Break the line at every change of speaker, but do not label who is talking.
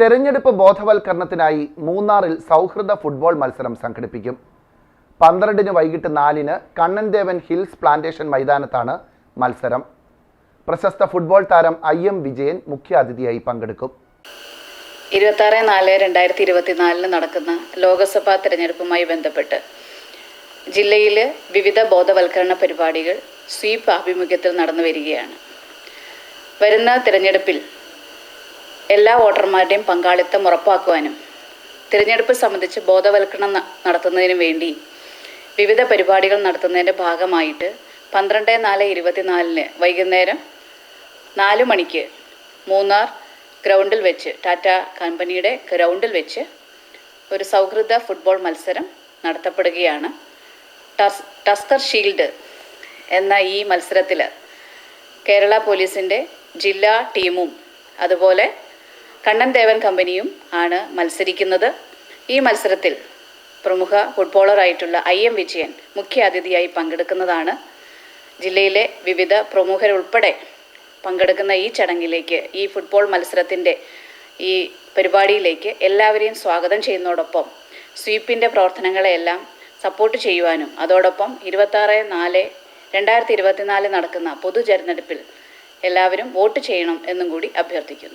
തെരഞ്ഞെടുപ്പ് ബോധവൽക്കരണത്തിനായി മൂന്നാറിൽ സൗഹൃദ ഫുട്ബോൾ മത്സരം സംഘടിപ്പിക്കും പന്ത്രണ്ടിന് വൈകിട്ട് നാലിന് കണ്ണൻദേവൻ ഹിൽസ് പ്ലാന്റേഷൻ മൈതാനത്താണ് മത്സരം പ്രശസ്ത ഫുട്ബോൾ താരം ഐ എം വിജയൻ മുഖ്യാതിഥിയായി പങ്കെടുക്കും
ഇരുപത്തി ആറ് നാല് രണ്ടായിരത്തി ഇരുപത്തിനാലിന് നടക്കുന്ന ലോക്സഭാ തെരഞ്ഞെടുപ്പുമായി ബന്ധപ്പെട്ട് ജില്ലയിൽ വിവിധ ബോധവൽക്കരണ പരിപാടികൾ സ്വീപ് ആഭിമുഖ്യത്തിൽ നടന്നു വരികയാണ് വരുന്ന തിരഞ്ഞെടുപ്പിൽ എല്ലാ വോട്ടർമാരുടെയും പങ്കാളിത്തം ഉറപ്പാക്കുവാനും തിരഞ്ഞെടുപ്പ് സംബന്ധിച്ച് ബോധവൽക്കരണം നടത്തുന്നതിനു വേണ്ടി വിവിധ പരിപാടികൾ നടത്തുന്നതിൻ്റെ ഭാഗമായിട്ട് പന്ത്രണ്ട് നാല് ഇരുപത്തിനാലിന് വൈകുന്നേരം നാല് മണിക്ക് മൂന്നാർ ഗ്രൗണ്ടിൽ വെച്ച് ടാറ്റ കമ്പനിയുടെ ഗ്രൗണ്ടിൽ വെച്ച് ഒരു സൗഹൃദ ഫുട്ബോൾ മത്സരം നടത്തപ്പെടുകയാണ് ടസ് ടസ്കർ ഷീൽഡ് എന്ന ഈ മത്സരത്തിൽ കേരള പോലീസിൻ്റെ ജില്ലാ ടീമും അതുപോലെ കണ്ണൻ ദേവൻ കമ്പനിയും ആണ് മത്സരിക്കുന്നത് ഈ മത്സരത്തിൽ പ്രമുഖ ഫുട്ബോളറായിട്ടുള്ള ഐ എം വിജയൻ മുഖ്യ അതിഥിയായി പങ്കെടുക്കുന്നതാണ് ജില്ലയിലെ വിവിധ പ്രമുഖരുൾപ്പെടെ പങ്കെടുക്കുന്ന ഈ ചടങ്ങിലേക്ക് ഈ ഫുട്ബോൾ മത്സരത്തിൻ്റെ ഈ പരിപാടിയിലേക്ക് എല്ലാവരെയും സ്വാഗതം ചെയ്യുന്നതോടൊപ്പം സ്വീപ്പിൻ്റെ പ്രവർത്തനങ്ങളെയെല്ലാം സപ്പോർട്ട് ചെയ്യുവാനും അതോടൊപ്പം ഇരുപത്താറ് നാല് രണ്ടായിരത്തി ഇരുപത്തിനാല് നടക്കുന്ന പൊതു എല്ലാവരും വോട്ട് ചെയ്യണം എന്നും കൂടി അഭ്യർത്ഥിക്കുന്നു